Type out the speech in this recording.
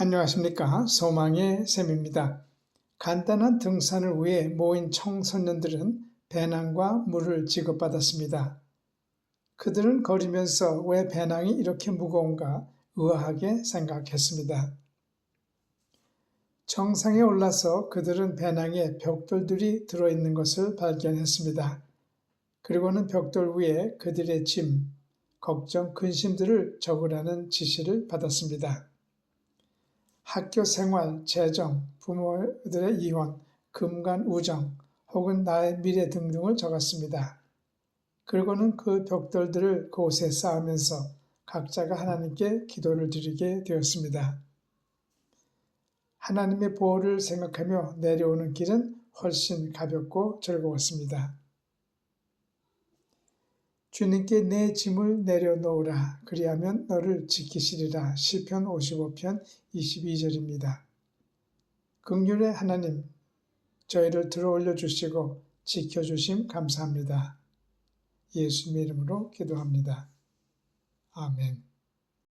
안녕하십니까. 소망의 샘입니다. 간단한 등산을 위해 모인 청소년들은 배낭과 물을 지급받았습니다. 그들은 걸으면서 왜 배낭이 이렇게 무거운가 의아하게 생각했습니다. 정상에 올라서 그들은 배낭에 벽돌들이 들어있는 것을 발견했습니다. 그리고는 벽돌 위에 그들의 짐, 걱정, 근심들을 적으라는 지시를 받았습니다. 학교 생활, 재정, 부모들의 이혼, 금간 우정, 혹은 나의 미래 등등을 적었습니다. 그리고는 그 벽돌들을 그곳에 쌓으면서 각자가 하나님께 기도를 드리게 되었습니다. 하나님의 보호를 생각하며 내려오는 길은 훨씬 가볍고 즐거웠습니다. 주님께 내 짐을 내려놓으라. 그리하면 너를 지키시리라. 시편 55편 22절입니다. 극률의 하나님, 저희를 들어 올려 주시고 지켜 주심 감사합니다. 예수님의 이름으로 기도합니다. 아멘.